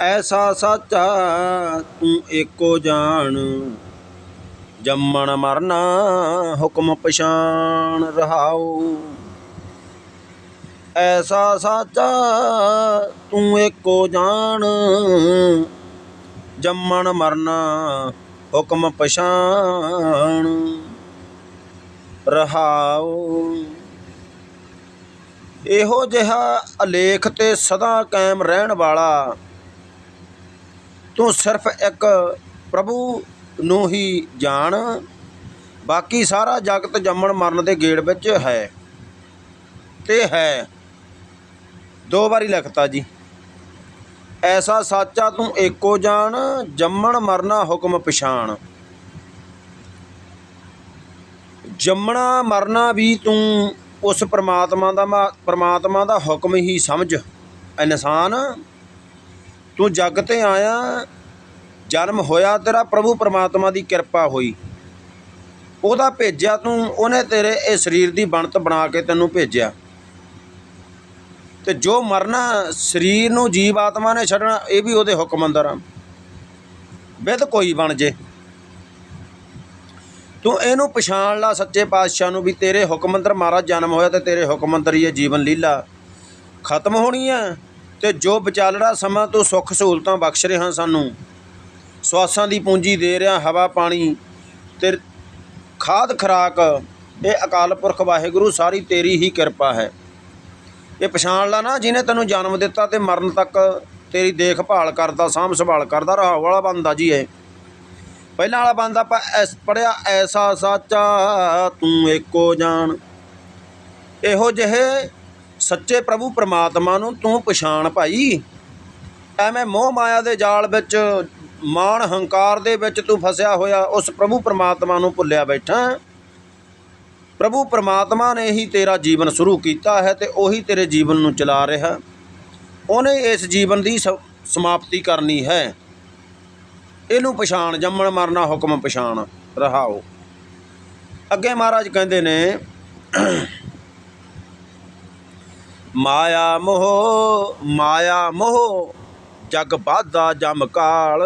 ਐਸਾ ਸਾਚਾ ਤੂੰ ਏਕੋ ਜਾਣ। ਜੰਮਣ ਮਰਨਾ ਹੁਕਮ ਪਛਾਣ ਰਹਾਉ। ਐਸਾ ਸਾਚਾ ਤੂੰ ਏਕੋ ਜਾਣ। ਜੰਮਣ ਮਰਨਾ ਹੁਕਮ ਪਛਾਣ ਰਹਾਉ। ਇਹੋ ਜਿਹਾ ਅਲੇਖ ਤੇ ਸਦਾ ਕਾਇਮ ਰਹਿਣ ਵਾਲਾ ਤੂੰ ਸਿਰਫ ਇੱਕ ਪ੍ਰਭੂ ਨੂੰ ਹੀ ਜਾਣ, ਬਾਕੀ ਸਾਰਾ ਜਗਤ ਜੰਮਣ ਮਰਨ ਦੇ ਗੇੜ ਵਿੱਚ ਹੈ। ਤੇ ਹੈ। ਦੋ ਵਾਰੀ ਲਿਖਤਾ ਜੀ। ਐਸਾ ਸਾਚਾ ਤੂੰ ਏਕੋ ਜਾਣ, ਜੰਮਣ ਮਰਨਾ ਹੁਕਮ ਪਛਾਣ। ਜੰਮਣਾ ਮਰਨਾ ਵੀ ਤੂੰ ਉਸ ਪ੍ਰਮਾਤਮਾ ਦਾ ਮਾ- ਪ੍ਰਮਾਤਮਾ ਦਾ ਹੁਕਮ ਹੀ ਸਮਝ। ਇਨਸਾਨ ਤੂੰ ਜੱਗ ਤੇ ਆਇਆ, ਜਨਮ ਹੋਇਆ ਤੇਰਾ ਪ੍ਰਭੂ ਪਰਮਾਤਮਾ ਦੀ ਕਿਰਪਾ ਹੋਈ। ਉਹਦਾ ਭੇਜਿਆ ਤੂੰ, ਉਹਨੇ ਤੇਰੇ ਇਹ ਸਰੀਰ ਦੀ ਬਣਤ ਬਣਾ ਕੇ ਤੈਨੂੰ ਭੇਜਿਆ। ਤੇ ਜੋ ਮਰਨਾ, ਸਰੀਰ ਨੂੰ ਜੀਵ ਆਤਮਾ ਨੇ ਛੱਡਣਾ, ਇਹ ਵੀ ਉਹਦੇ ਹੁਕਮ ਅੰਦਰ ਆ। ਬਿਦ ਕੋਈ ਬਣ ਜੇ। ਤੂੰ ਇਹਨੂੰ ਪਛਾਣ ਲਾ ਸੱਚੇ ਪਾਤਸ਼ਾਹ ਨੂੰ ਵੀ ਤੇਰੇ ਹੁਕਮ ਅੰਦਰ ਮਹਾਰਾਜ ਜਨਮ ਹੋਇਆ ਤੇ ਤੇਰੇ ਹੁਕਮ ਅੰਦਰ ਹੀ ਇਹ ਜੀਵਨ ਲੀਲਾ ਖਤਮ ਹੋਣੀ ਹੈ ਤੇ ਜੋ ਵਿਚਾਲੜਾ ਸਮਾਂ ਤੋਂ ਸੁੱਖ ਸਹੂਲਤਾਂ ਬਖਸ਼ ਰਿਹਾ ਸਾਨੂੰ, ਸਵਾਸਾਂ ਦੀ ਪੂੰਜੀ ਦੇ ਰਿਹਾ ਹਵਾ, ਪਾਣੀ ਤੇ ਖਾਦ, ਖਰਾਕ, ਇਹ ਅਕਾਲ ਪੁਰਖ ਵਾਹਿਗੁਰੂ ਸਾਰੀ ਤੇਰੀ ਹੀ ਕਿਰਪਾ ਹੈ। ਇਹ ਪਛਾਣ ਲਾ ਨਾ ਜਿਹਨੇ ਤੈਨੂੰ ਜਨਮ ਦਿੱਤਾ ਤੇ ਮਰਨ ਤੱਕ ਤੇਰੀ ਦੇਖਭਾਲ ਕਰਦਾ, ਸਾਂਭ ਸੰਭਾਲ ਕਰਦਾ ਰਹਾ ਵਾਲਾ ਬੰਦਾ ਜੀ ਇਹ। ਪਹਿਲਾਂ ਵਾਲਾ ਬੰਦਾ ਆਪਾਂ ਐਸ ਪੜਿਆ, ਐਸਾ ਸਾਚਾ ਤੂੰ ਏਕੋ ਜਾਣ। ਇਹੋ ਜਿਹੇ ਸੱਚੇ ਪ੍ਰਭੂ ਪਰਮਾਤਮਾ ਨੂੰ ਤੂੰ ਪਛਾਣ ਭਾਈ। ਐਵੇਂ ਮੋਹ ਮਾਇਆ ਦੇ ਜਾਲ ਵਿੱਚ, ਮਾਣ ਹੰਕਾਰ ਦੇ ਵਿੱਚ ਤੂੰ ਫਸਿਆ ਹੋਇਆ, ਉਸ ਪ੍ਰਭੂ ਪਰਮਾਤਮਾ ਨੂੰ ਭੁੱਲਿਆ ਬੈਠਾ। ਪ੍ਰਭੂ ਪਰਮਾਤਮਾ ਨੇ ਹੀ ਤੇਰਾ ਜੀਵਨ ਸ਼ੁਰੂ ਕੀਤਾ ਹੈ ਤੇ ਉਹੀ ਤੇਰੇ ਜੀਵਨ ਨੂੰ ਚਲਾ ਰਿਹਾ। ਉਹਨੇ ਇਸ ਜੀਵਨ ਦੀ ਸ- ਸਮਾਪਤੀ ਕਰਨੀ ਹੈ। ਇਹਨੂੰ ਪਛਾਣ, ਜੰਮਣ, ਮਰਨਾ ਹੁਕਮ ਪਛਾਣ ਰਹਾਓ। ਅੱਗੇ ਮਹਾਰਾਜ ਕਹਿੰਦੇ ਨੇ ਮਾਇਆ ਮੋਹ ਮਾਇਆ ਮੋਹ, ਜਗ ਬਾਧਾ ਜਮ ਕਾਲ।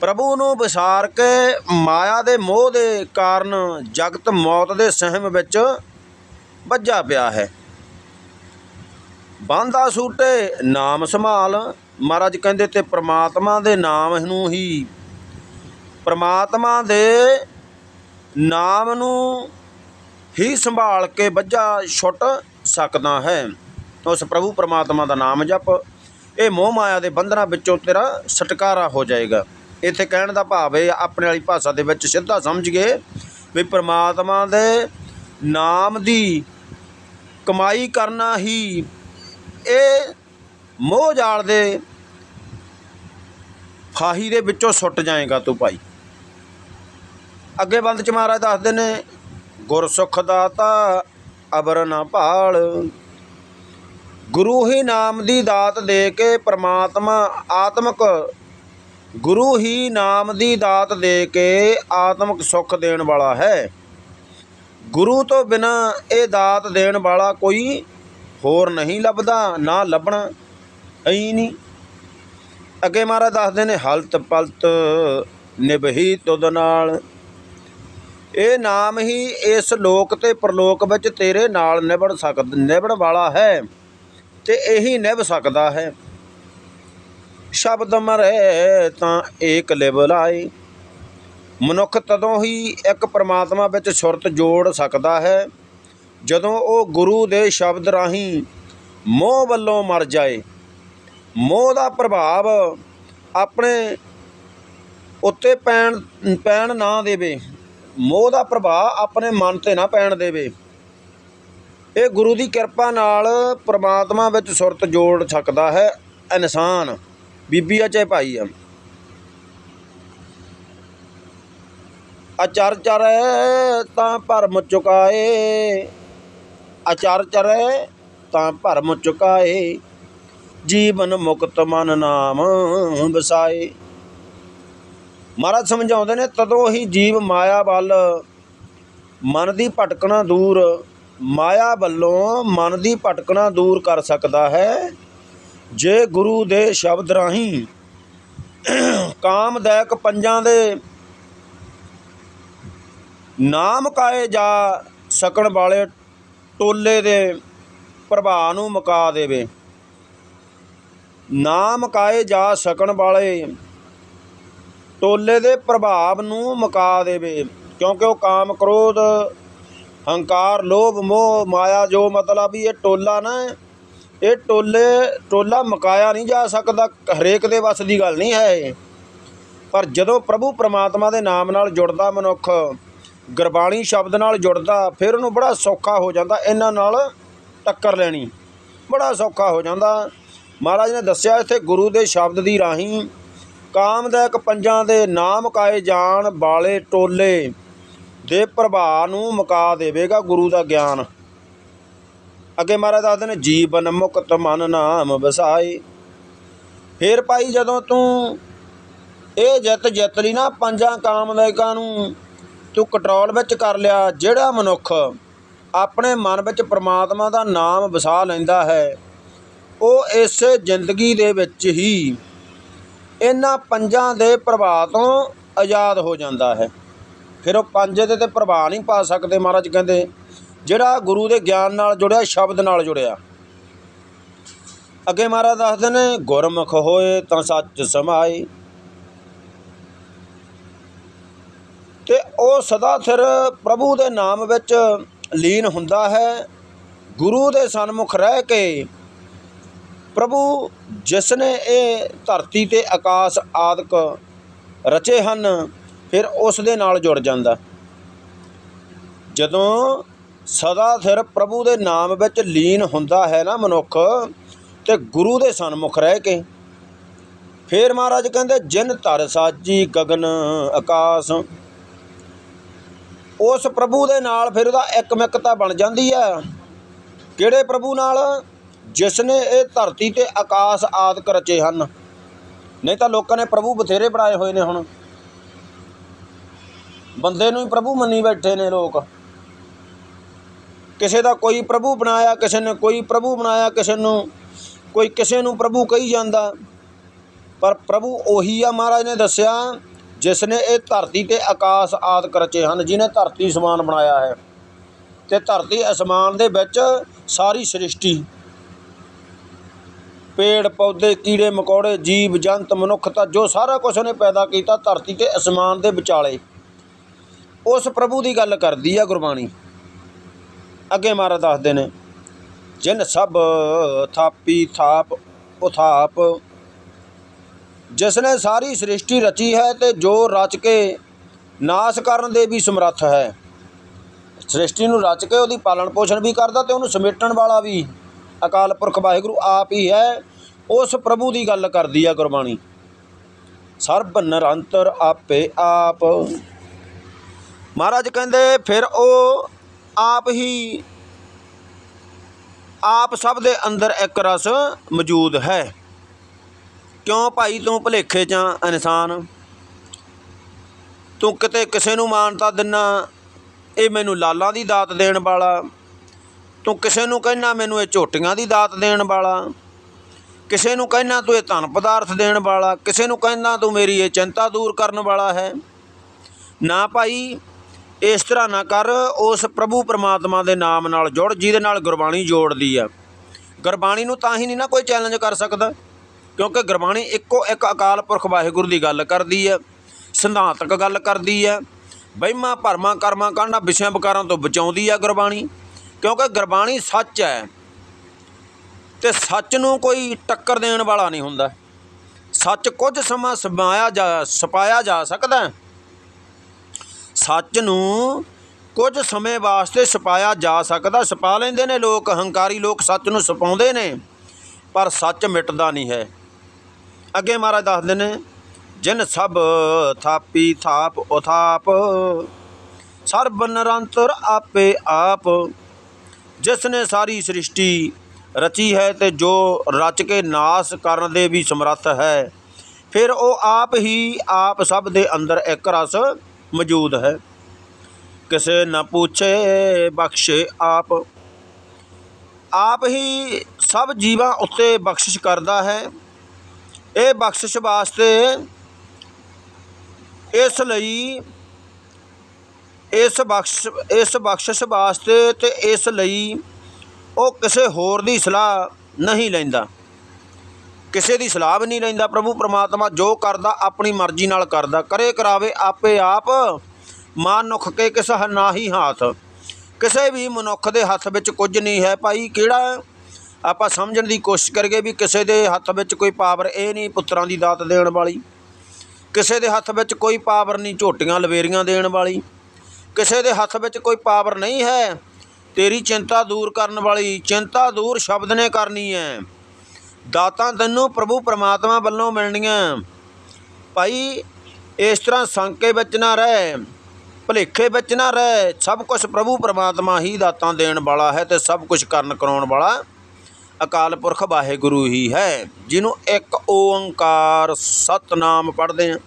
ਪ੍ਰਭੂ ਨੂੰ ਵਿਸਾਰ ਕੇ ਮਾਇਆ ਦੇ ਮੋਹ ਦੇ ਕਾਰਨ ਜਗਤ ਮੌਤ ਦੇ ਸਹਿਮ ਵਿੱਚ ਵੱਜਾ ਪਿਆ ਹੈ। ਬਾਂਦਾ ਸੂਟੇ ਨਾਮ ਸੰਭਾਲ। ਮਹਾਰਾਜ ਕਹਿੰਦੇ ਤੇ ਪ੍ਰਮਾਤਮਾ ਦੇ ਨਾਮ ਨੂੰ ਹੀ ਪ੍ਰਮਾਤਮਾ ਦੇ ਨਾਮ ਨੂੰ ਹੀ ਸੰਭਾਲ ਕੇ ਵੱਜਾ ਛੁੱਟ। ਸਕਦਾ ਹੈ। ਉਸ ਪ੍ਰਭੂ ਪਰਮਾਤਮਾ ਦਾ ਨਾਮ ਜਪ। ਇਹ ਮੋਹ ਮਾਇਆ ਦੇ ਬੰਧਨਾਂ ਵਿੱਚੋਂ ਤੇਰਾ ਛੁਟਕਾਰਾ ਹੋ ਜਾਏਗਾ। ਇੱਥੇ ਕਹਿਣ ਦਾ ਭਾਵ ਇਹ ਆਪਣੇ ਵਾਲੀ ਭਾਸ਼ਾ ਦੇ ਵਿੱਚ ਸਿੱਧਾ ਸਮਝ ਗਏ ਵੀ ਪਰਮਾਤਮਾ ਦੇ ਨਾਮ ਦੀ ਕਮਾਈ ਕਰਨਾ ਹੀ ਇਹ ਮੋਹ ਜਾਲ ਦੇ ਫਾਹੀ ਦੇ ਵਿੱਚੋਂ ਸੁੱਟ ਜਾਏਗਾ ਤੂੰ ਭਾਈ। ਅੱਗੇ ਬੰਦ ਚ ਮਹਾਰਾਜ ਦੱਸਦੇ ਨੇ, ਗੁਰਸੁਖ ਦਾਤਾ ਅਬਰ ਨਾ ਭਾਲ। ਗੁਰੂ ਹੀ ਨਾਮ ਦੀ ਦਾਤ ਦੇ ਕੇ ਪ੍ਰਮਾਤਮਾ ਆਤਮਕ, ਗੁਰੂ ਹੀ ਨਾਮ ਦੀ ਦਾਤ ਦੇ ਕੇ ਆਤਮਕ ਸੁੱਖ ਦੇਣ ਵਾਲਾ ਹੈ। ਗੁਰੂ ਤੋਂ ਬਿਨਾ ਇਹ ਦਾਤ ਦੇਣ ਵਾਲਾ ਕੋਈ ਹੋਰ ਨਹੀਂ ਲੱਭਦਾ, ਨਾ ਲੱਭਣਾ ਐਂ ਨਹੀਂ। ਅੱਗੇ ਮਹਾਰਾਜ ਦੱਸਦੇ ਨੇ, ਹਲਤ ਪਲਤ ਨਿਭਹੀ ਤੁਧ ਨਾਲ। ਇਹ ਨਾਮ ਹੀ ਇਸ ਲੋਕ ਤੇ ਪ੍ਰਲੋਕ ਵਿੱਚ ਤੇਰੇ ਨਾਲ ਨਿਭੜ ਸਕਦ, ਨਿਭੜ ਵਾਲਾ ਹੈ ਤੇ ਇਹੀ ਨਿਭ ਸਕਦਾ ਹੈ। ਸ਼ਬਦ ਮਰੇ ਤਾਂ ਏਕ ਲਿਵ ਲਾਏ। ਮਨੁੱਖ ਤਦੋਂ ਹੀ ਇੱਕ ਪਰਮਾਤਮਾ ਵਿੱਚ ਸੁਰਤ ਜੋੜ ਸਕਦਾ ਹੈ, ਜਦੋਂ ਉਹ ਗੁਰੂ ਦੇ ਸ਼ਬਦ ਰਾਹੀਂ ਮੋਹ ਵੱਲੋਂ ਮਰ ਜਾਏ। ਮੋਹ ਦਾ ਪ੍ਰਭਾਵ ਆਪਣੇ ਉੱਤੇ ਪੈਣ ਪੈਣ ਨਾ ਦੇਵੇ। ਮੋਹ ਦਾ ਪ੍ਰਭਾਵ ਆਪਣੇ ਮਨ ਤੇ ਨਾ ਪੈਣ ਦੇਵੇ। ਇਹ ਗੁਰੂ ਦੀ ਕਿਰਪਾ ਨਾਲ ਪ੍ਰਮਾਤਮਾ ਵਿੱਚ ਸੁਰਤ ਜੋੜ ਸਕਦਾ ਹੈ, ਇਨਸਾਨ। ਬੀਬੀ ਆ ਚਾਹੇ ਭਾਈ ਆ। ਅਚਰ ਚਰੈ ਤਾਂ ਭਰਮ ਚੁਕਾਏ। ਅਚਰ ਚਰੈ ਤਾਂ ਭਰਮ ਚੁਕਾਏ। ਜੀਵਨ ਮੁਕਤ ਮਨ ਨਾਮ ਵਸਾਏ ਮਹਾਰਾਜ ਸਮਝਾਉਂਦੇ ਨੇ, ਤਦੋਂ ਹੀ ਜੀਵ ਮਾਇਆ ਵੱਲ, ਮਨ ਦੀ ਭਟਕਣਾ ਦੂਰ, ਮਾਇਆ ਵੱਲੋਂ ਮਨ ਦੀ ਭਟਕਣਾ ਦੂਰ ਕਰ ਸਕਦਾ ਹੈ। ਜੇ ਗੁਰੂ ਦੇ ਸ਼ਬਦ ਰਾਹੀਂ ਕਾਮਦਾਇਕ ਪੰਜਾਂ ਦੇ ਨਾਮ ਕਾਏ ਜਾ ਸਕਣ ਵਾਲੇ ਟੋਲੇ ਦੇ ਪ੍ਰਭਾਵ ਨੂੰ ਮੁਕਾ ਦੇਵੇ। ਨਾਮ ਕਾਏ ਜਾ ਸਕਣ ਵਾਲੇ ਟੋਲੇ ਦੇ ਪ੍ਰਭਾਵ ਨੂੰ ਮੁਕਾ ਦੇਵੇ, ਕਿਉਂਕਿ ਉਹ ਕਾਮ ਕ੍ਰੋਧ, ਹੰਕਾਰ, ਲੋਭ, ਮੋਹ, ਮਾਇਆ, ਜੋ ਮਤਲਬ ਵੀ ਇਹ ਟੋਲਾ ਨਾ, ਇਹ ਟੋਲੇ, ਟੋਲਾ ਮਕਾਇਆ ਨਹੀਂ ਜਾ ਸਕਦਾ, ਹਰੇਕ ਦੇ ਵੱਸ ਦੀ ਗੱਲ ਨਹੀਂ ਹੈ ਇਹ। ਪਰ ਜਦੋਂ ਪ੍ਰਭੂ ਪ੍ਰਮਾਤਮਾ ਦੇ ਨਾਮ ਨਾਲ ਜੁੜਦਾ ਮਨੁੱਖ, ਗੁਰਬਾਣੀ ਸ਼ਬਦ ਨਾਲ ਜੁੜਦਾ, ਫਿਰ ਉਹਨੂੰ ਬੜਾ ਸੌਖਾ ਹੋ ਜਾਂਦਾ ਇਹਨਾਂ ਨਾਲ ਟੱਕਰ ਲੈਣੀ। ਬੜਾ ਸੌਖਾ ਹੋ ਜਾਂਦਾ। ਮਹਾਰਾਜ ਨੇ ਦੱਸਿਆ ਇੱਥੇ ਗੁਰੂ ਦੇ ਸ਼ਬਦ ਦੀ ਰਾਹੀਂ ਕਾਮਦਾਇਕ ਪੰਜਾਂ ਦੇ ਨਾਮ ਕਾਏ ਜਾਣ ਵਾਲੇ ਟੋਲੇ ਦੇ ਪ੍ਰਭਾਵ ਨੂੰ ਮੁਕਾ ਦੇਵੇਗਾ ਗੁਰੂ ਦਾ ਗਿਆਨ। ਅੱਗੇ ਮਹਾਰਾਜ ਦੱਸਦੇ ਨੇ, ਜੀਵਨ ਮੁਕਤ ਮਨ ਨਾਮ ਵਸਾਏ। ਫਿਰ ਭਾਈ ਜਦੋਂ ਤੂੰ ਇਹ ਜਿੱਤ ਜਿੱਤ ਲਈ ਨਾ ਪੰਜਾਂ ਕਾਮਦਾਇਕਾਂ ਨੂੰ ਤੂੰ ਕੰਟਰੋਲ ਵਿੱਚ ਕਰ ਲਿਆ, ਜਿਹੜਾ ਮਨੁੱਖ ਆਪਣੇ ਮਨ ਵਿੱਚ ਪ੍ਰਮਾਤਮਾ ਦਾ ਨਾਮ ਵਸਾ ਲੈਂਦਾ ਹੈ, ਉਹ ਇਸ ਜ਼ਿੰਦਗੀ ਦੇ ਵਿੱਚ ਹੀ ਇਹਨਾਂ ਪੰਜਾਂ ਦੇ ਪ੍ਰਭਾਵ ਤੋਂ ਆਜ਼ਾਦ ਹੋ ਜਾਂਦਾ ਹੈ। ਫਿਰ ਉਹ ਪੰਜ ਦੇ ਤੇ ਪ੍ਰਭਾਵ ਨਹੀਂ ਪਾ ਸਕਦੇ ਮਹਾਰਾਜ ਕਹਿੰਦੇ, ਜਿਹੜਾ ਗੁਰੂ ਦੇ ਗਿਆਨ ਨਾਲ ਜੁੜਿਆ, ਸ਼ਬਦ ਨਾਲ ਜੁੜਿਆ। ਅੱਗੇ ਮਹਾਰਾਜ ਦੱਸਦੇ ਨੇ, ਗੁਰਮੁਖ ਹੋਏ ਤਾਂ ਸੱਚ ਸਮਾਏ। ਤੇ ਉਹ ਸਦਾ ਸਿਰ ਪ੍ਰਭੂ ਦੇ ਨਾਮ ਵਿੱਚ ਲੀਨ ਹੁੰਦਾ ਹੈ। ਗੁਰੂ ਦੇ ਸਨਮੁਖ ਰਹਿ ਕੇ ਪ੍ਰਭੂ ਜਿਸ ਨੇ ਇਹ ਧਰਤੀ ਤੇ ਆਕਾਸ਼, ਆਦਿਕ ਰਚੇ ਹਨ, ਫਿਰ ਉਸ ਦੇ ਨਾਲ ਜੁੜ ਜਾਂਦਾ। ਜਦੋਂ ਸਦਾ ਸਿਰ ਪ੍ਰਭੂ ਦੇ ਨਾਮ ਵਿੱਚ ਲੀਨ ਹੁੰਦਾ ਹੈ ਨਾ ਮਨੁੱਖ, ਤੇ ਗੁਰੂ ਦੇ ਸਨਮੁਖ ਰਹਿ ਕੇ, ਫਿਰ ਮਹਾਰਾਜ ਕਹਿੰਦੇ, ਜਿਨ ਧਰ ਸਾਜੀ ਗਗਨ ਆਕਾਸ਼। ਉਸ ਪ੍ਰਭੂ ਦੇ ਨਾਲ ਫਿਰ ਉਹਦਾ ਇੱਕਮਿਕਤਾ ਬਣ ਜਾਂਦੀ ਹੈ। ਕਿਹੜੇ ਪ੍ਰਭੂ ਨਾਲ? ਜਿਸ ਨੇ ਇਹ ਧਰਤੀ ਤੇ ਆਕਾਸ਼ ਆਦਿਕ ਰਚੇ ਹਨ। ਨਹੀਂ ਤਾਂ ਲੋਕਾਂ ਨੇ ਪ੍ਰਭੂ ਬਥੇਰੇ ਬਣਾਏ ਹੋਏ ਨੇ ਹੁਣ। ਬੰਦੇ ਨੂੰ ਹੀ ਪ੍ਰਭੂ ਮੰਨੀ ਬੈਠੇ ਨੇ ਲੋਕ। ਕਿਸੇ ਦਾ ਕੋਈ ਪ੍ਰਭੂ ਬਣਾਇਆ, ਕਿਸੇ ਨੇ ਕੋਈ ਪ੍ਰਭੂ ਬਣਾਇਆ, ਕਿਸੇ ਨੂੰ ਕੋਈ ਕਿਸੇ ਨੂੰ ਪ੍ਰਭੂ ਕਹੀ ਜਾਂਦਾ। ਪਰ ਪ੍ਰਭੂ ਉਹੀ ਆ ਮਹਾਰਾਜ ਨੇ ਦੱਸਿਆ ਜਿਸ ਨੇ ਇਹ ਧਰਤੀ ਤੇ ਆਕਾਸ਼ ਆਦਿਕ ਰਚੇ ਹਨ ਜਿਨੇ ਧਰਤੀ ਸਮਾਨ ਬਣਾਇਆ ਹੈ। ਤੇ ਧਰਤੀ ਅਸਮਾਨ ਦੇ ਵਿੱਚ ਸਾਰੀ ਸ੍ਰਿਸ਼ਟੀ ਪੇੜ, ਪੌਦੇ, ਕੀੜੇ, ਮਕੌੜੇ, ਜੀਵ, ਜੰਤ ਮਨੁੱਖਤਾ ਜੋ ਸਾਰਾ ਕੁਝ ਉਹਨੇ ਪੈਦਾ ਕੀਤਾ ਧਰਤੀ ਤੇ ਅਸਮਾਨ ਦੇ ਵਿਚਾਲੇ। ਉਸ ਪ੍ਰਭੂ ਦੀ ਗੱਲ ਕਰਦੀ ਆ ਗੁਰਬਾਣੀ। ਅੱਗੇ ਮਹਾਰਾਜ ਦੱਸਦੇ ਨੇ, ਜਿਨ ਸਭ ਥਾਪੀ ਥਾਪ ਉਥਾਪ ਜਿਸ ਨੇ ਸਾਰੀ ਸ੍ਰਿਸ਼ਟੀ ਰਚੀ ਹੈ ਤੇ ਜੋ ਰਚ ਕੇ ਨਾਸ਼ ਕਰਨ ਦੇ ਵੀ ਸਮਰੱਥ ਹੈ। ਸ੍ਰਿਸ਼ਟੀ ਨੂੰ ਰਚ ਕੇ ਉਹਦੀ ਪਾਲਣ ਪੋਸ਼ਣ ਵੀ ਕਰਦਾ ਤੇ ਉਹਨੂੰ ਸਮੇਟਣ ਵਾਲਾ ਵੀ। ਅਕਾਲ ਪੁਰਖ ਵਾਹਿਗੁਰੂ ਆਪ ਹੀ ਹੈ, ਉਸ ਪ੍ਰਭੂ ਦੀ ਗੱਲ ਕਰਦੀ ਆ ਗੁਰਬਾਣੀ। ਸਰਬ ਨਿਰੰਤਰ ਆਪੇ ਆਪ। ਮਹਾਰਾਜ ਕਹਿੰਦੇ, ਫਿਰ ਉਹ ਆਪ ਹੀ, ਆਪ ਸਭ ਦੇ ਅੰਦਰ ਇੱਕ ਰਸ ਮੌਜੂਦ ਹੈ। ਕਿਉਂ ਭਾਈ ਤੂੰ ਭੁਲੇਖੇ ਚ ਇਨਸਾਨ? ਤੂੰ ਕਿਤੇ ਕਿਸੇ ਨੂੰ ਮਾਨਤਾ ਦਿੰਨਾ, ਇਹ ਮੈਨੂੰ ਲਾਲਾਂ ਦੀ ਦਾਤ ਦੇਣ ਵਾਲਾ ਤੂੰ ਕਿਸੇ ਨੂੰ ਕਹਿਣਾ ਮੈਨੂੰ ਇਹ ਝੋਟੀਆਂ ਦੀ ਦਾਤ ਦੇਣ ਵਾਲਾ? ਕਿਸੇ ਨੂੰ ਕਹਿਣਾ ਤੂੰ ਇਹ ਧਨ ਪਦਾਰਥ ਦੇਣ ਵਾਲਾ? ਕਿਸੇ ਨੂੰ ਕਹਿਣਾ ਤੂੰ ਮੇਰੀ ਇਹ ਚਿੰਤਾ ਦੂਰ ਕਰਨ ਵਾਲਾ ਹੈ? ਨਾ ਭਾਈ, ਇਸ ਤਰ੍ਹਾਂ ਨਾ ਕਰ, ਉਸ ਪ੍ਰਭੂ ਪਰਮਾਤਮਾ ਦੇ ਨਾਮ ਨਾਲ ਜੁੜ, ਜਿਹਦੇ ਨਾਲ ਗੁਰਬਾਣੀ ਜੋੜਦੀ ਆ। ਗੁਰਬਾਣੀ ਨੂੰ ਤਾਂ ਹੀ ਨਹੀਂ ਨਾ ਕੋਈ ਚੈਲੰਜ ਕਰ ਸਕਦਾ, ਕਿਉਂਕਿ ਗੁਰਬਾਣੀ ਇੱਕੋ ਇੱਕ ਅਕਾਲ ਪੁਰਖ ਵਾਹਿਗੁਰੂ ਦੀ ਗੱਲ ਕਰਦੀ ਹੈ ਸਿਧਾਂਤਕ ਗੱਲ ਕਰਦੀ ਹੈ ਵਹਿਮਾਂ ਭਰਮਾਂ ਕਰਮਾਂ ਕਾਂਡਾਂ, ਵਿਸ਼ਿਆਂ ਵਿਕਾਰਾਂ ਤੋਂ ਬਚਾਉਂਦੀ ਹੈ ਗੁਰਬਾਣੀ। ਕਿਉਂਕਿ ਗੁਰਬਾਣੀ ਸੱਚ ਹੈ ਤੇ ਸੱਚ ਨੂੰ ਕੋਈ ਟੱਕਰ ਦੇਣ ਵਾਲਾ ਨਹੀਂ ਹੁੰਦਾ। ਸੱਚ ਕੁਝ ਸਮਾਂ ਸਮਾਇਆ ਜਾ, ਛਪਾਇਆ ਜਾ ਸਕਦਾ ਸੱਚ ਨੂੰ ਕੁਝ ਸਮੇਂ ਵਾਸਤੇ ਛਪਾਇਆ ਜਾ ਸਕਦਾ, ਛਪਾ ਲੈਂਦੇ ਨੇ ਲੋਕ ਹੰਕਾਰੀ ਲੋਕ ਸੱਚ ਨੂੰ ਛਪਾਉਂਦੇ ਨੇ, ਪਰ ਸੱਚ ਮਿਟਦਾ ਨਹੀਂ ਹੈ। ਅੱਗੇ ਮਹਾਰਾਜ ਦੱਸਦੇ ਨੇ, ਜਿਨ ਸਭ ਥਾਪੀ ਥਾਪ ਉਥਾਪ, ਸਰਬ ਨਿਰੰਤਰ ਆਪੇ ਆਪ। ਜਿਸ ਨੇ ਸਾਰੀ ਸ੍ਰਿਸ਼ਟੀ ਰਚੀ ਹੈ ਤੇ ਜੋ ਰਚ ਕੇ ਨਾਸ ਕਰਨ ਦੇ ਵੀ ਸਮਰੱਥ ਹੈ, ਫਿਰ ਉਹ ਆਪ ਹੀ ਆਪ ਸਭ ਦੇ ਅੰਦਰ ਇੱਕ ਰਸ ਮੌਜੂਦ ਹੈ। ਕਿਸੇ ਨਾ ਪੁੱਛੇ ਬਖਸ਼ੇ ਆਪ। ਆਪ ਹੀ ਸਭ ਜੀਵਾਂ ਉੱਤੇ ਬਖਸ਼ਿਸ਼ ਕਰਦਾ ਹੈ। ਇਹ ਬਖਸ਼ਿਸ਼ ਵਾਸਤੇ ਇਸ ਲਈ ਇਸ ਬਖਸ਼, ਇਸ ਬਖਸ਼ਿਸ਼ ਵਾਸਤੇ ਤੇ ਇਸ ਲਈ ਉਹ ਕਿਸੇ ਹੋਰ ਦੀ ਸਲਾਹ ਨਹੀਂ ਲੈਂਦਾ। ਕਿਸੇ ਦੀ ਸਲਾਹ ਵੀ ਨਹੀਂ ਲੈਂਦਾ। ਪ੍ਰਭੂ ਪ੍ਰਮਾਤਮਾ ਜੋ ਕਰਦਾ, ਆਪਣੀ ਮਰਜ਼ੀ ਨਾਲ ਕਰਦਾ। ਕਰੇ ਕਰਾਵੇ ਆਪੇ ਆਪ ਮਾਨੁਖ ਕੇ ਕਿਸ ਨਾਹੀ ਹਾਥ। ਕਿਸੇ ਵੀ ਮਨੁੱਖ ਦੇ ਹੱਥ ਵਿੱਚ ਕੁਝ ਨਹੀਂ ਹੈ। ਭਾਈ ਕਿਹੜਾ? ਆਪਾਂ ਸਮਝਣ ਦੀ ਕੋਸ਼ਿਸ਼ ਕਰੀਏ ਵੀ ਕਿਸੇ ਦੇ ਹੱਥ ਵਿੱਚ ਕੋਈ ਪਾਵਰ ਇਹ ਨਹੀਂ ਪੁੱਤਰਾਂ ਦੀ ਦਾਤ ਦੇਣ ਵਾਲੀ। ਕਿਸੇ ਦੇ ਹੱਥ ਵਿੱਚ ਕੋਈ ਪਾਵਰ ਨਹੀਂ ਝੋਟੀਆਂ ਲਵੇਰੀਆਂ ਦੇਣ ਵਾਲੀ। ਕਿਸੇ ਦੇ ਹੱਥ ਵਿੱਚ ਕੋਈ ਪਾਵਰ ਨਹੀਂ ਹੈ। ਤੇਰੀ ਚਿੰਤਾ ਦੂਰ ਕਰਨ ਵਾਲੀ, ਚਿੰਤਾ ਦੂਰ ਸ਼ਬਦ ਨੇ ਕਰਨੀ ਹੈ। ਦਾਤਾਂ ਤੈਨੂੰ ਪ੍ਰਭੂ ਪਰਮਾਤਮਾ ਵੱਲੋਂ ਮਿਲਣੀਆਂ। ਭਾਈ, ਇਸ ਤਰ੍ਹਾਂ ਸੰਕੇ ਵਿੱਚ ਨਾ ਰਹਿ, ਭਲੇਖੇ ਵਿੱਚ ਨਾ ਰਹਿ। ਸਭ ਕੁਝ ਪ੍ਰਭੂ ਪਰਮਾਤਮਾ ਹੀ ਦਾਤਾਂ ਦੇਣ ਵਾਲਾ ਹੈ ਤੇ ਸਭ ਕੁਝ ਕਰਨ ਕਰਾਉਣ ਵਾਲਾ ਅਕਾਲ ਪੁਰਖ ਵਾਹਿਗੁਰੂ ਹੀ ਹੈ, ਜਿਹਨੂੰ ਇੱਕ ਓੰਕਾਰ ਸਤਨਾਮ ਪੜ੍ਹਦੇ ਆ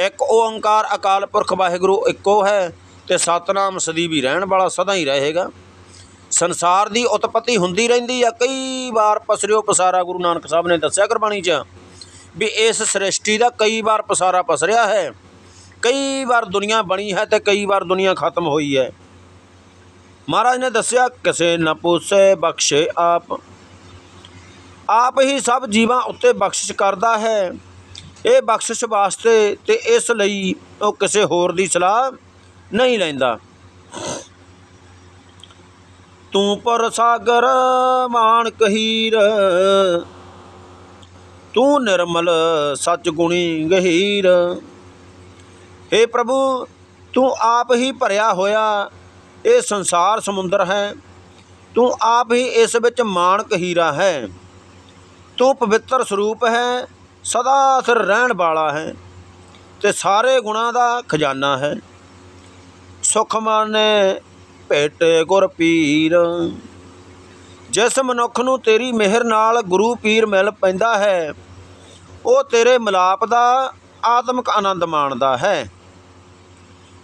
ਇੱਕ ਓੰਕਾਰ ਅਕਾਲ ਪੁਰਖ ਵਾਹਿਗੁਰੂ ਇੱਕੋ ਹੈ ਤੇ ਸਤਨਾਮ ਸਦੀ ਵੀ ਰਹਿਣ ਵਾਲਾ ਸਦਾ ਹੀ ਰਹੇਗਾ। ਸੰਸਾਰ ਦੀ ਉਤਪਤੀ ਹੁੰਦੀ ਰਹਿੰਦੀ ਆ, ਕਈ ਵਾਰ ਪਸਰਿਓ ਪਸਾਰਾ ਗੁਰੂ ਨਾਨਕ ਸਾਹਿਬ ਨੇ ਦੱਸਿਆ ਗੁਰਬਾਣੀ 'ਚ ਵੀ ਇਸ ਸ੍ਰਿਸ਼ਟੀ ਦਾ ਕਈ ਵਾਰ ਪਸਾਰਾ ਪਸਰਿਆ ਹੈ, ਕਈ ਵਾਰ ਦੁਨੀਆ ਬਣੀ ਹੈ ਤੇ ਕਈ ਵਾਰ ਦੁਨੀਆ ਖਤਮ ਹੋਈ ਹੈ। ਮਹਾਰਾਜ ਨੇ ਦੱਸਿਆ, ਕਿਸੇ ਨਾ ਪੋਸੇ ਬਖਸ਼ੇ ਆਪ। ਆਪ ਹੀ ਸਭ ਜੀਵਾਂ ਉੱਤੇ ਬਖਸ਼ਿਸ਼ ਕਰਦਾ ਹੈ। ਇਹ ਬਖਸ਼ਿਸ਼ ਵਾਸਤੇ ਤੇ ਇਸ ਲਈ ਉਹ ਕਿਸੇ ਹੋਰ ਦੀ ਸਲਾਹ ਨਹੀਂ ਲੈਂਦਾ। ਤੂੰ ਪਰ ਸਾਗਰ ਮਾਨਕ ਹੀਰ ਤੂੰ ਨਿਰਮਲ ਸਚ ਗੁਣੀ ਗਹੀਰ। हे ਪ੍ਰਭੂ, ਤੂੰ ਆਪ ਹੀ ਭਰਿਆ ਹੋਇਆ ਇਹ ਸੰਸਾਰ ਸਮੁੰਦਰ ਹੈ। ਤੂੰ ਆਪ ਹੀ ਇਸ ਵਿੱਚ ਮਾਨਕ ਹੀਰਾ ਹੈ। ਤੂੰ ਪਵਿੱਤਰ ਸਰੂਪ ਹੈ। ਸਦਾ ਸਿਰ ਰਹਿਣ ਵਾਲਾ ਹੈ ਤੇ ਸਾਰੇ ਗੁਣਾਂ ਦਾ ਖਜ਼ਾਨਾ ਹੈ। ਸੁਖ ਮਾਨੇ ਭੇਟੇ ਗੁਰ ਪੀਰ। ਜਿਸ ਮਨੁੱਖ ਨੂੰ ਤੇਰੀ ਮਿਹਰ ਨਾਲ ਗੁਰੂ ਪੀਰ ਮਿਲ ਪੈਂਦਾ ਹੈ, ਉਹ ਤੇਰੇ ਮਿਲਾਪ ਦਾ ਆਤਮਿਕ ਆਨੰਦ ਮਾਣਦਾ ਹੈ।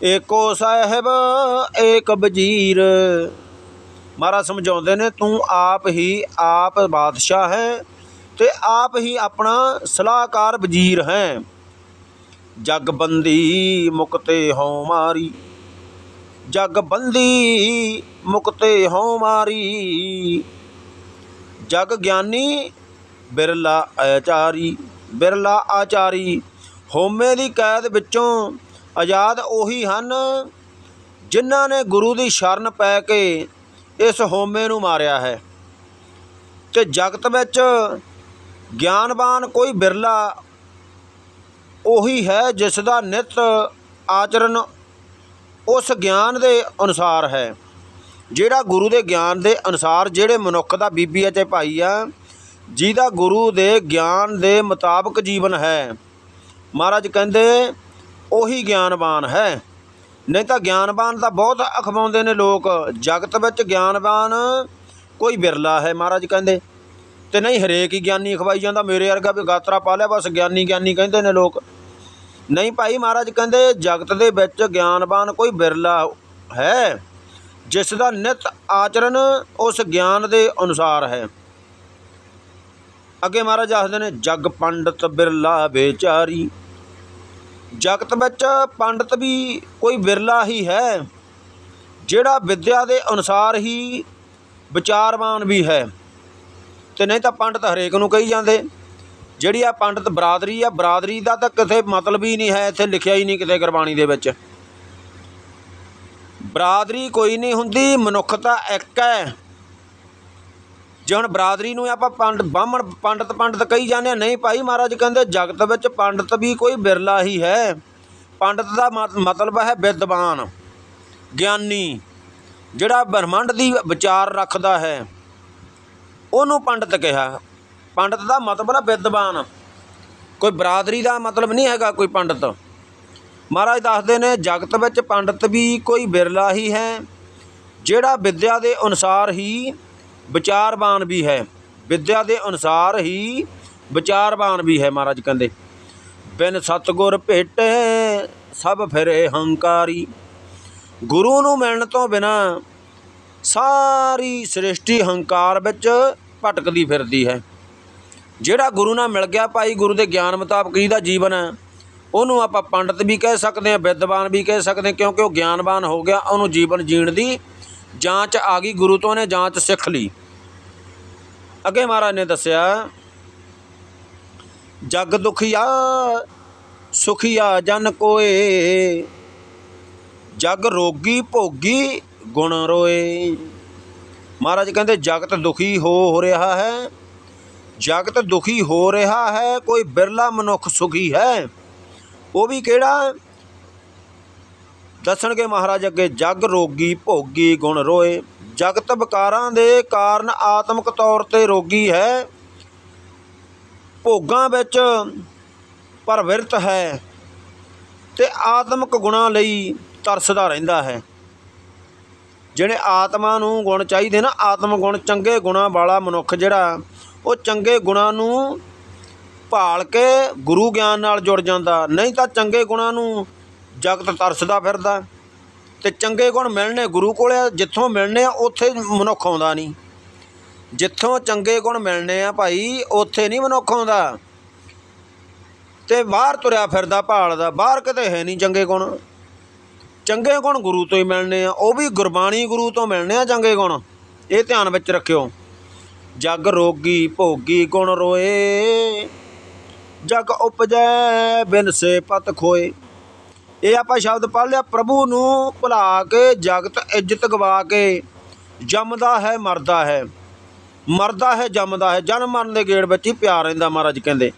ਏਕੋ ਸਾਹਿਬ, ਏਕ ਵਜ਼ੀਰ। ਮਹਾਰਾਜ ਸਮਝਾਉਂਦੇ ਨੇ, ਤੂੰ ਆਪ ਹੀ ਆਪ ਬਾਦਸ਼ਾਹ ਹੈ ਤੇ ਆਪ ਹੀ ਆਪਣਾ ਸਲਾਹਕਾਰ ਵਜ਼ੀਰ ਹੈ। ਜਗ ਬੰਦੀ ਮੁਕਤੇ ਹਉ ਮਾਰੀ। ਜਗ ਬੰਦੀ ਮੁਕਤੇ ਹਉ ਮਾਰੀ। ਜਗ ਗਿਆਨੀ ਬਿਰਲਾ ਆਚਾਰੀ। ਬਿਰਲਾ ਆਚਾਰੀ ਹੋਮੇ ਦੀ ਕੈਦ ਵਿੱਚੋਂ ਆਜ਼ਾਦ ਉਹੀ ਹਨ ਜਿਨ੍ਹਾਂ ਨੇ ਗੁਰੂ ਦੀ ਸ਼ਰਨ ਪੈ ਕੇ ਇਸ ਹੋਮੇ ਨੂੰ ਮਾਰਿਆ ਹੈ। ਤੇ ਜਗਤ ਵਿੱਚ ਗਿਆਨਵਾਨ ਕੋਈ ਬਿਰਲਾ ਉਹੀ ਹੈ ਜਿਸ ਦਾ ਨਿਤ ਆਚਰਨ ਉਸ ਗਿਆਨ ਦੇ ਅਨੁਸਾਰ ਹੈ। ਜਿਹੜਾ ਗੁਰੂ ਦੇ ਗਿਆਨ ਦੇ ਅਨੁਸਾਰ ਜਿਹੜੇ ਮਨੁੱਖ ਦਾ ਬੀਬੀ ਹੈ ਅਤੇ ਭਾਈ ਆ ਜਿਹਦਾ ਗੁਰੂ ਦੇ ਗਿਆਨ ਦੇ ਮੁਤਾਬਕ ਜੀਵਨ ਹੈ, ਮਹਾਰਾਜ ਕਹਿੰਦੇ ਉਹੀ ਗਿਆਨਵਾਨ ਹੈ। ਨਹੀਂ ਤਾਂ ਗਿਆਨਵਾਨ ਤਾਂ ਬਹੁਤ ਅਖਵਾਉਂਦੇ ਨੇ ਲੋਕ। ਜਗਤ ਵਿੱਚ ਗਿਆਨਵਾਨ ਕੋਈ ਬਿਰਲਾ ਹੈ, ਮਹਾਰਾਜ ਕਹਿੰਦੇ। ਤੇ ਨਹੀਂ ਹਰੇਕ ਹੀ ਗਿਆਨੀ ਅਖਵਾਈ ਜਾਂਦਾ। ਮੇਰੇ ਵਰਗਾ ਵੀ ਗਾਤਰਾ ਪਾ ਲਿਆ, ਬਸ ਗਿਆਨੀ ਗਿਆਨੀ ਕਹਿੰਦੇ ਨੇ ਲੋਕ। ਨਹੀਂ ਭਾਈ ਮਹਾਰਾਜ ਕਹਿੰਦੇ, ਜਗਤ ਦੇ ਵਿੱਚ ਗਿਆਨਵਾਨ ਕੋਈ ਬਿਰਲਾ ਹੈ, ਜਿਸ ਦਾ ਨਿਤ ਆਚਰਨ ਉਸ ਗਿਆਨ ਦੇ ਅਨੁਸਾਰ ਹੈ। ਅੱਗੇ ਮਹਾਰਾਜ ਆਖਦੇ ਨੇ, ਜਗ ਪੰਡਤ ਬਿਰਲਾ ਵਿਚਾਰੀ ਜਗਤ ਵਿੱਚ ਪੰਡਤ ਵੀ ਕੋਈ ਬਿਰਲਾ ਹੀ ਹੈ, ਜਿਹੜਾ ਵਿਦਿਆ ਦੇ ਅਨੁਸਾਰ ਹੀ ਵਿਚਾਰਵਾਨ ਵੀ ਹੈ। ਤੇ ਨਹੀਂ ਤਾਂ ਪੰਡਤ ਹਰੇਕ ਨੂੰ ਕਹੀ ਜਾਂਦੇ। ਜਿਹੜੀ ਆ ਪੰਡਤ ਬਰਾਦਰੀ ਆ, ਬਰਾਦਰੀ ਦਾ ਤਾਂ ਕਿਤੇ ਮਤਲਬ ਹੀ ਨਹੀਂ ਹੈ, ਇੱਥੇ ਲਿਖਿਆ ਹੀ ਨਹੀਂ ਕਿਤੇ ਗੁਰਬਾਣੀ ਦੇ ਵਿੱਚ। ਬਰਾਦਰੀ ਕੋਈ ਨਹੀਂ ਹੁੰਦੀ, ਮਨੁੱਖਤਾ ਇੱਕ ਹੈ। ਜੇ ਹੁਣ ਬਰਾਦਰੀ ਨੂੰ ਆਪਾਂ ਪੰਡ, ਬਾਹਮਣ ਪੰਡਤ ਪੰਡਤ ਕਹੀ ਜਾਂਦੇ ਆ, ਨਹੀਂ ਭਾਈ ਮਹਾਰਾਜ ਕਹਿੰਦੇ ਜਗਤ ਵਿੱਚ ਪੰਡਤ ਵੀ ਕੋਈ ਬਿਰਲਾ ਹੀ ਹੈ। ਪੰਡਤ ਦਾ ਮਤ- ਮਤਲਬ ਹੈ ਵਿਦਵਾਨ, ਗਿਆਨੀ। ਜਿਹੜਾ ਬ੍ਰਹਮੰਡ ਦੀ ਵਿਚਾਰ ਰੱਖਦਾ ਹੈ। ਉਹਨੂੰ ਪੰਡਤ ਕਿਹਾ। ਪੰਡਤ ਦਾ ਮਤਲਬ ਹੈ ਵਿਦਵਾਨ। ਕੋਈ ਬਰਾਦਰੀ ਦਾ ਮਤਲਬ ਨਹੀਂ ਹੈਗਾ ਕੋਈ ਪੰਡਤ। ਮਹਾਰਾਜ ਦੱਸਦੇ ਨੇ, ਜਗਤ ਵਿੱਚ ਪੰਡਤ ਵੀ ਕੋਈ ਬਿਰਲਾ ਹੀ ਹੈ, ਜਿਹੜਾ ਵਿਦਿਆ ਦੇ ਅਨੁਸਾਰ ਹੀ ਵਿਚਾਰਵਾਨ ਵੀ ਹੈ। ਵਿਦਿਆ ਦੇ ਅਨੁਸਾਰ ਹੀ ਵਿਚਾਰਵਾਨ ਵੀ ਹੈ, ਮਹਾਰਾਜ ਕਹਿੰਦੇ। ਬਿਨ ਸਤਗੁਰ ਭੇਟੇ ਸਭ ਫਿਰੇ ਹੰਕਾਰੀ। ਗੁਰੂ ਨੂੰ ਮਿਲਣ ਤੋਂ ਬਿਨਾ ਸਾਰੀ ਸ੍ਰਿਸ਼ਟੀ ਹੰਕਾਰ ਵਿੱਚ ਭਟਕਦੀ ਫਿਰਦੀ ਹੈ। ਜਿਹੜਾ ਗੁਰੂ ਨਾਲ ਮਿਲ ਗਿਆ ਭਾਈ, ਗੁਰੂ ਦੇ ਗਿਆਨ ਮੁਤਾਬਕ ਜਿਹਦਾ ਜੀਵਨ ਹੈ। ਉਹਨੂੰ ਆਪਾਂ ਪੰਡਤ ਵੀ ਕਹਿ ਸਕਦੇ ਹਾਂ, ਵਿਦਵਾਨ ਵੀ ਕਹਿ ਸਕਦੇ ਹਾਂ, ਕਿਉਂਕਿ ਉਹ ਗਿਆਨਵਾਨ ਹੋ ਗਿਆ, ਉਹਨੂੰ ਜੀਵਨ ਜੀਣ ਦੀ ਜਾਂਚ ਆ ਗਈ, ਗੁਰੂ ਤੋਂ ਨੇ ਜਾਂਚ ਸਿੱਖ ਲਈ। ਅੱਗੇ ਮਹਾਰਾਜ ਨੇ ਦੱਸਿਆ, ਜਗ ਦੁਖੀਆ ਸੁਖੀਆ ਜਨ ਕੋਏ। ਜਗ ਰੋਗੀ ਭੋਗੀ ਗੁਣ ਰੋਏ। ਮਹਾਰਾਜ ਕਹਿੰਦੇ, ਜਗਤ ਦੁਖੀ ਹੋ ਹੋ ਰਿਹਾ ਹੈ, ਜਗਤ ਦੁਖੀ ਹੋ ਰਿਹਾ ਹੈ, ਕੋਈ ਬਿਰਲਾ ਮਨੁੱਖ ਸੁਖੀ ਹੈ। ਉਹ ਵੀ ਕਿਹੜਾ? ਦੱਸਣਗੇ ਮਹਾਰਾਜ ਅੱਗੇ, ਜਗ ਰੋਗੀ ਭੋਗੀ ਗੁਣ ਰੋਏ, ਜਗਤ ਵਿਕਾਰਾਂ ਦੇ ਕਾਰਨ ਆਤਮਿਕ ਤੌਰ ਤੇ ਰੋਗੀ ਹੈ, ਭੋਗਾਂ ਵਿੱਚ ਪਰਵਿਰਤ ਹੈ ਤੇ ਆਤਮਿਕ ਗੁਣਾਂ ਲਈ ਤਰਸਦਾ ਰਹਿੰਦਾ ਹੈ। ਜਿਹੜੇ ਆਤਮਾ ਨੂੰ ਗੁਣ ਚਾਹੀਦੇ ਨਾ, ਆਤਮ ਗੁਣ ਚੰਗੇ ਗੁਣਾਂ ਵਾਲਾ ਮਨੁੱਖ ਜਿਹੜਾ, ਉਹ ਚੰਗੇ ਗੁਣਾਂ ਨੂੰ ਭਾਲ ਕੇ ਗੁਰੂ ਗਿਆਨ ਨਾਲ ਜੁੜ ਜਾਂਦਾ। ਨਹੀਂ ਤਾਂ ਚੰਗੇ ਗੁਣਾਂ ਨੂੰ ਜਗਤ ਤਰਸਦਾ ਫਿਰਦਾ। ਤੇ ਚੰਗੇ ਗੁਣ ਮਿਲਣੇ ਗੁਰੂ ਕੋਲੇ ਜਿੱਥੋਂ ਮਿਲਣੇ ਆ, ਉੱਥੇ ਮਨੁੱਖ ਆਉਂਦਾ ਨਹੀਂ। ਜਿੱਥੋਂ ਚੰਗੇ ਗੁਣ ਮਿਲਣੇ ਆ ਭਾਈ, ਉੱਥੇ ਨਹੀਂ ਮਨੁੱਖ ਆਉਂਦਾ। ਤੇ ਬਾਹਰ ਤੁਰਿਆ ਫਿਰਦਾ ਭਾਲਦਾ, ਬਾਹਰ ਕਿਤੇ ਹੈ ਨਹੀਂ ਚੰਗੇ ਗੁਣ। ਚੰਗੇ ਗੁਣ ਗੁਰੂ ਤੋਂ ਹੀ ਮਿਲਣੇ ਆ, ਉਹ ਵੀ ਗੁਰਬਾਣੀ ਗੁਰੂ ਤੋਂ ਮਿਲਣੇ ਆ ਚੰਗੇ ਗੁਣ। ਇਹ ਧਿਆਨ ਵਿੱਚ ਰੱਖਿਓ। ਜਗ ਰੋਗੀ ਭੋਗੀ ਗੁਣ ਰੋਏ, ਜਗ ਉਪਜੈ ਬਿਨ ਸੇ ਪਤ ਖੋਏ। ਇਹ ਆਪਾਂ ਸ਼ਬਦ ਪੜ੍ਹ ਲਿਆ, ਪ੍ਰਭੂ ਨੂੰ ਭੁਲਾ ਕੇ, ਜਗਤ ਇੱਜ਼ਤ ਗਵਾ ਕੇ, ਜੰਮਦਾ ਹੈ, ਮਰਦਾ ਹੈ। ਮਰਦਾ ਹੈ, ਜੰਮਦਾ ਹੈ ਜਨਮ ਮਰਨ ਦੇ ਗੇੜ ਵਿੱਚ ਹੀ ਪਿਆਰ ਰਹਿੰਦਾ ਮਹਾਰਾਜ ਕਹਿੰਦੇ।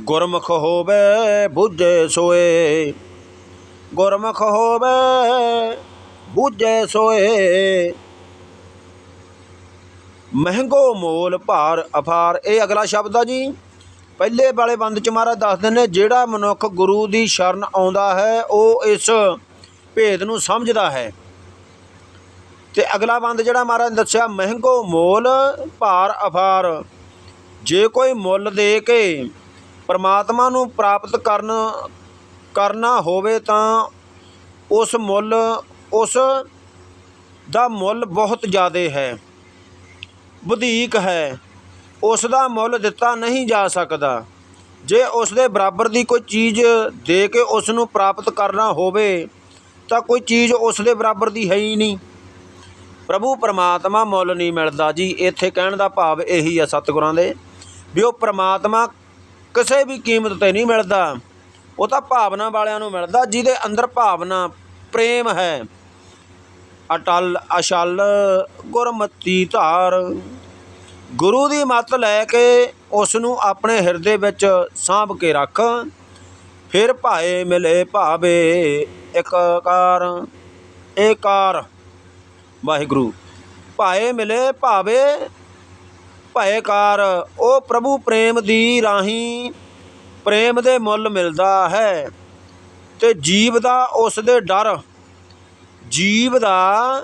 ਗੁਰਮੁਖ ਹੋਵੇ, ਬੁੱਝੇ ਸੋਏ। ਗੁਰਮੁਖ ਹੋਵੇ, ਬੁੱਝੇ ਸੋਏ। ਮਹਿੰਗੋ ਮੋਲ ਭਾਰ ਅਫਾਰ। ਇਹ ਅਗਲਾ ਸ਼ਬਦ ਆ ਜੀ। ਪਹਿਲੇ ਵਾਲੇ ਬੰਦ ਚ ਮਹਾਰਾਜ ਦੱਸਦੇ ਨੇ, ਜਿਹੜਾ ਮਨੁੱਖ ਗੁਰੂ ਦੀ ਸ਼ਰਨ ਆਉਂਦਾ ਹੈ, ਉਹ ਇਸ ਭੇਦ ਨੂੰ ਸਮਝਦਾ ਹੈ। ਤੇ ਅਗਲਾ ਬੰਦ ਜਿਹੜਾ ਮਹਾਰਾਜ ਨੇ ਦੱਸਿਆ, ਮਹਿੰਗੋ ਮੋਲ ਭਾਰ ਅਫਾਰ। ਜੇ ਕੋਈ ਮੁੱਲ ਦੇ ਕੇ ਪਰਮਾਤਮਾ ਨੂੰ ਪ੍ਰਾਪਤ ਕਰਨ ਕਰਨਾ ਹੋਵੇ ਤਾਂ ਉਸ ਮੁੱਲ, ਉਸ ਦਾ ਮੁੱਲ ਬਹੁਤ ਜ਼ਿਆਦਾ ਹੈ। ਵਧੀਕ ਹੈ। ਉਸ ਦਾ ਮੁੱਲ ਦਿੱਤਾ ਨਹੀਂ ਜਾ ਸਕਦਾ। ਜੇ ਉਸ ਦੇ ਬਰਾਬਰ ਦੀ ਕੋਈ ਚੀਜ਼ ਦੇ ਕੇ ਉਸ ਨੂੰ ਪ੍ਰਾਪਤ ਕਰਨਾ ਹੋਵੇ, ਤਾਂ ਕੋਈ ਚੀਜ਼ ਉਸ ਦੇ ਬਰਾਬਰ ਦੀ ਹੈ ਹੀ ਨਹੀਂ। ਪ੍ਰਭੂ ਪਰਮਾਤਮਾ ਮੁੱਲ ਨਹੀਂ ਮਿਲਦਾ ਜੀ। ਇੱਥੇ ਕਹਿਣ ਦਾ ਭਾਵ ਇਹੀ ਹੈ ਸਤਿਗੁਰਾਂ ਦੇ, ਵੀ ਉਹ ਪਰਮਾਤਮਾ ਕਿਸੇ ਵੀ ਕੀਮਤ ਤੇ ਨਹੀਂ ਮਿਲਦਾ। ਉਹ ਤਾਂ ਭਾਵਨਾ ਵਾਲਿਆਂ ਨੂੰ ਮਿਲਦਾ, ਜਿਹਦੇ ਅੰਦਰ ਭਾਵਨਾ, ਪ੍ਰੇਮ ਹੈ। ਅਟਲ ਅਸ਼ਲ ਗੁਰਮਤੀ ਧਾਰ। ਗੁਰੂ ਦੀ ਮੱਤ ਲੈ ਕੇ ਉਸ ਨੂੰ ਆਪਣੇ ਹਿਰਦੇ ਵਿੱਚ ਸਾਂਭ ਕੇ ਰੱਖ। ਫਿਰ ਭਾਏ ਮਿਲੇ ਭਾਵੇ ਇੱਕ ਏਕਾਰ ਵਾਹਿਗੁਰੂ, ਭਾਏ ਮਿਲੇ ਭਾਵੇ ਭਏਕਾਰ ਉਹ ਪ੍ਰਭੂ ਪ੍ਰੇਮ ਦੀ ਰਾਹੀਂ ਪ੍ਰੇਮ ਦੇ ਮੁੱਲ ਮਿਲਦਾ ਹੈ ਤੇ ਜੀਵ ਦਾ ਉਸ ਦੇ ਡਰ, ਜੀਵ ਦਾ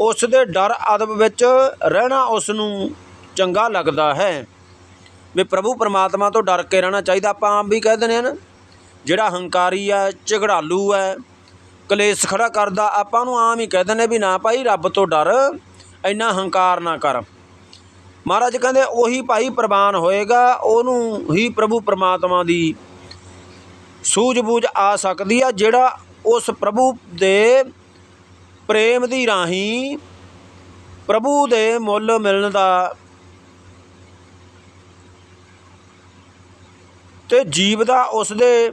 ਉਸ ਦੇ ਡਰ ਅਦਬ ਵਿੱਚ ਰਹਿਣਾ ਉਸ ਨੂੰ ਚੰਗਾ ਲੱਗਦਾ ਹੈ। ਵੀ ਪ੍ਰਭੂ ਪਰਮਾਤਮਾ ਤੋਂ ਡਰ ਕੇ ਰਹਿਣਾ ਚਾਹੀਦਾ, ਆਪਾਂ ਆਮ ਵੀ ਕਹਿ ਦਿੰਦੇ ਹਾਂ ਨਾ, ਜਿਹੜਾ ਹੰਕਾਰੀ ਹੈ, ਝਗੜਾਲੂ ਹੈ, ਕਲੇਸ਼ ਖੜਾ ਕਰਦਾ, ਆਪਾਂ ਨੂੰ ਆਮ ਹੀ ਕਹਿ ਦਿੰਦੇ ਵੀ ਨਾ ਭਾਈ, ਰੱਬ ਤੋਂ ਡਰ, ਇੰਨਾ ਹੰਕਾਰ ਨਾ ਕਰ। ਮਹਾਰਾਜ ਕਹਿੰਦੇ ਉਹੀ ਭਾਈ ਪ੍ਰਵਾਨ ਹੋਏਗਾ, ਉਹਨੂੰ ਹੀ ਪ੍ਰਭੂ ਪਰਮਾਤਮਾ ਦੀ ਸੂਝ-ਬੂਝ ਆ ਸਕਦੀ ਆ, ਜਿਹੜਾ ਉਸ ਪ੍ਰਭੂ ਦੇ ਪ੍ਰੇਮ ਦੀ ਰਾਹੀਂ ਪ੍ਰਭੂ ਦੇ ਮੁੱਲ ਮਿਲਣ ਦਾ ਤੇ ਜੀਵ ਦਾ ਉਸ ਦੇ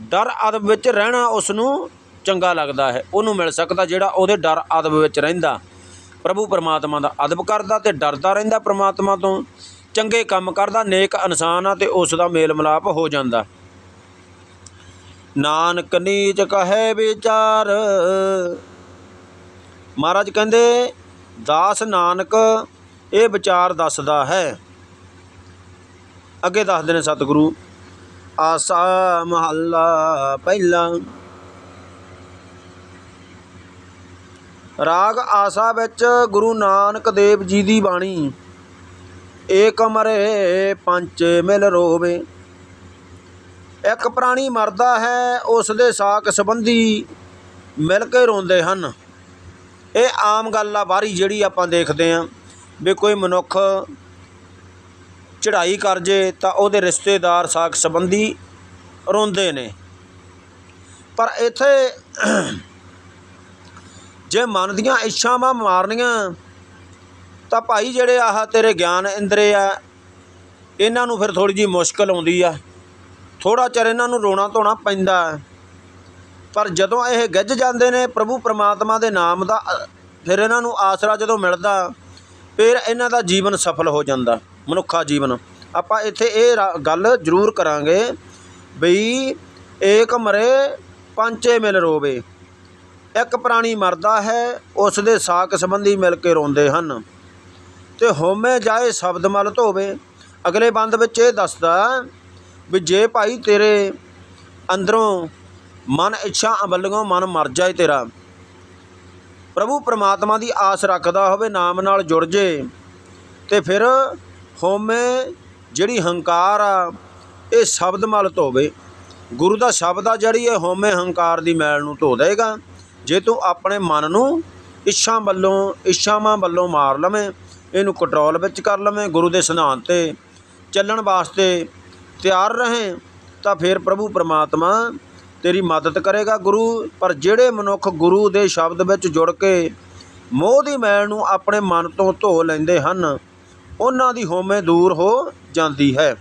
ਡਰ ਅਦਬ ਵਿੱਚ ਰਹਿਣਾ ਉਸ ਨੂੰ ਚੰਗਾ ਲੱਗਦਾ ਹੈ, ਉਹਨੂੰ ਮਿਲ ਸਕਦਾ ਜਿਹੜਾ ਉਹਦੇ ਡਰ ਅਦਬ ਵਿੱਚ ਰਹਿੰਦਾ। ਪ੍ਰਭੂ ਪਰਮਾਤਮਾ ਦਾ ਅਦਬ ਕਰਦਾ ਤੇ ਡਰਦਾ ਰਹਿੰਦਾ ਪਰਮਾਤਮਾ ਤੋਂ। ਚੰਗੇ ਕੰਮ ਕਰਦਾ, ਨੇਕ ਇਨਸਾਨ ਆ ਤੇ ਉਸ ਦਾ ਮੇਲ ਮਿਲਾਪ ਹੋ ਜਾਂਦਾ। ਨਾਨਕ ਨੀਚ ਕਹੇ ਵਿਚਾਰ। ਮਹਾਰਾਜ ਕਹਿੰਦੇ, ਦਾਸ ਨਾਨਕ, ਇਹ ਵਿਚਾਰ ਦੱਸਦਾ ਹੈ। ਅੱਗੇ ਦੱਸਦੇ ਨੇ ਸਤਿਗੁਰੂ, ਆਸਾ ਮਹੱਲਾ ਪਹਿਲਾ ਰਾਗ ਆਸਾ ਵਿੱਚ ਗੁਰੂ ਨਾਨਕ ਦੇਵ ਜੀ ਦੀ ਬਾਣੀ। ਏਕ ਮਰੇ ਪੰਜ ਮਿਲ ਰੋਵੇ। ਇੱਕ ਪ੍ਰਾਣੀ ਮਰਦਾ ਹੈ, ਉਸ ਦੇ ਸਾਕ ਸੰਬੰਧੀ ਮਿਲ ਕੇ ਰੋਂਦੇ ਹਨ। ਇਹ ਆਮ ਗੱਲ ਆ ਬਾਹਰੀ ਜਿਹੜੀ ਆਪਾਂ ਦੇਖਦੇ ਆਂ ਵੀ ਕੋਈ ਮਨੁੱਖ ਚੜ੍ਹਾਈ ਕਰ ਜੇ ਤਾਂ ਉਹਦੇ ਰਿਸ਼ਤੇਦਾਰ ਸਾਕ ਸੰਬੰਧੀ ਰੋਂਦੇ ਨੇ। ਪਰ ਇੱਥੇ ਜੇ ਮਨ ਦੀਆਂ ਇੱਛਾਵਾਂ ਮਾਰਨੀਆਂ, ਤਾਂ ਭਾਈ ਜਿਹੜੇ ਆਹ ਤੇਰੇ ਗਿਆਨ ਇੰਦਰੇ ਆ, ਇਹਨਾਂ ਨੂੰ ਫਿਰ ਥੋੜੀ ਜੀ ਮੁਸ਼ਕਲ ਆਉਂਦੀ ਆ। ਥੋੜਾ ਚਿਰ ਇਹਨਾਂ ਨੂੰ ਰੋਣਾ ਧੋਣਾ ਪੈਂਦਾ ਪਰ ਜਦੋਂ ਇਹ ਗਿੱਝ ਜਾਂਦੇ ਨੇ ਪ੍ਰਭੂ ਪ੍ਰਮਾਤਮਾ ਦੇ ਨਾਮ ਦਾ, ਫਿਰ ਇਹਨਾਂ ਨੂੰ ਆਸਰਾ ਜਦੋਂ ਮਿਲਦਾ, ਫਿਰ ਇਹਨਾਂ ਦਾ ਜੀਵਨ ਸਫਲ ਹੋ ਜਾਂਦਾ, ਮਨੁੱਖਾ ਜੀਵਨ। ਆਪਾਂ ਇੱਥੇ ਇਹ ਰਾ- ਗੱਲ ਜ਼ਰੂਰ ਕਰਾਂਗੇ ਬਈ ਏਕ ਮਰੇ, ਪੰਚੇ ਮਿਲ ਰੋਵੇ। ਇੱਕ ਪ੍ਰਾਣੀ ਮਰਦਾ ਹੈ, ਉਸ ਦੇ ਸਾਕ ਸੰਬੰਧੀ ਮਿਲ ਕੇ ਰੋਂਦੇ ਹਨ। ਤੇ ਹੋਮੇ ਜਾਏ ਸ਼ਬਦ ਮਲ ਧੋਵੇ। ਅਗਲੇ ਬੰਦ ਵਿੱਚ ਇਹ ਦੱਸਦਾ ਵੀ ਜੇ ਭਾਈ ਤੇਰੇ ਅੰਦਰੋਂ ਮਨ ਇੱਛਾ ਅਮਲੀਆਂ ਮਨ ਮਰ ਜਾਏ ਤੇਰਾ। ਪ੍ਰਭੂ ਪ੍ਰਮਾਤਮਾ ਦੀ ਆਸ ਰੱਖਦਾ ਹੋਵੇ, ਨਾਮ ਨਾਲ ਜੁੜ ਜੇ, ਤੇ ਫਿਰ ਹੋਮੇ ਜਿਹੜੀ ਹੰਕਾਰ ਆ, ਇਹ ਸ਼ਬਦ ਮਲ ਧੋਵੇ। ਗੁਰੂ ਦਾ ਸ਼ਬਦ ਆ, ਜਿਹੜੀ ਇਹ ਹੋਮੇ ਹੰਕਾਰ ਦੀ ਮੈਲ ਨੂੰ ਧੋ ਦੇਗਾ। ਜੇ ਤੂੰ ਆਪਣੇ ਮਨ ਨੂੰ ਇੱਛਾ ਵੱਲੋਂ, ਇੱਛਾਵਾਂ ਵੱਲੋਂ ਮਾਰ ਲਵੇਂ, ਇਹਨੂੰ ਕੰਟਰੋਲ ਵਿੱਚ ਕਰ ਲਵੇਂ, ਗੁਰੂ ਦੇ ਸਿਧਾਂਤ ਤੇ ਚੱਲਣ ਵਾਸਤੇ ਤਿਆਰ ਰਹੇ, ਤਾਂ ਫਿਰ ਪ੍ਰਭੂ ਪਰਮਾਤਮਾ ਤੇਰੀ ਮਦਦ ਕਰੇਗਾ ਗੁਰੂ। ਪਰ ਜਿਹੜੇ ਮਨੁੱਖ ਗੁਰੂ ਦੇ ਸ਼ਬਦ ਵਿੱਚ ਜੁੜ ਕੇ ਮੋਹ ਦੀ ਮੈਲ ਨੂੰ ਆਪਣੇ ਮਨ ਤੋਂ ਧੋ ਲੈਂਦੇ ਹਨ, ਉਹਨਾਂ ਦੀ ਹੋਮੇ ਦੂਰ ਹੋ ਜਾਂਦੀ ਹੈ।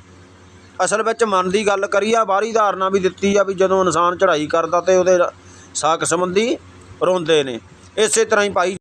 ਅਸਲ ਵਿੱਚ ਮਨ ਦੀ ਗੱਲ ਕਰੀ ਆ ਬਾਹਰੀ ਧਾਰਨਾ ਵੀ ਦਿੱਤੀ ਆ ਵੀ ਜਦੋਂ ਇਨਸਾਨ ਚੜ੍ਹਾਈ ਕਰਦਾ ਤੇ ਉਹਦੇ ਸਾਕ ਸੰਬੰਧੀ ਰੋਂਦੇ ਨੇ। ਇਸੇ ਤਰ੍ਹਾਂ ਹੀ ਭਾਈ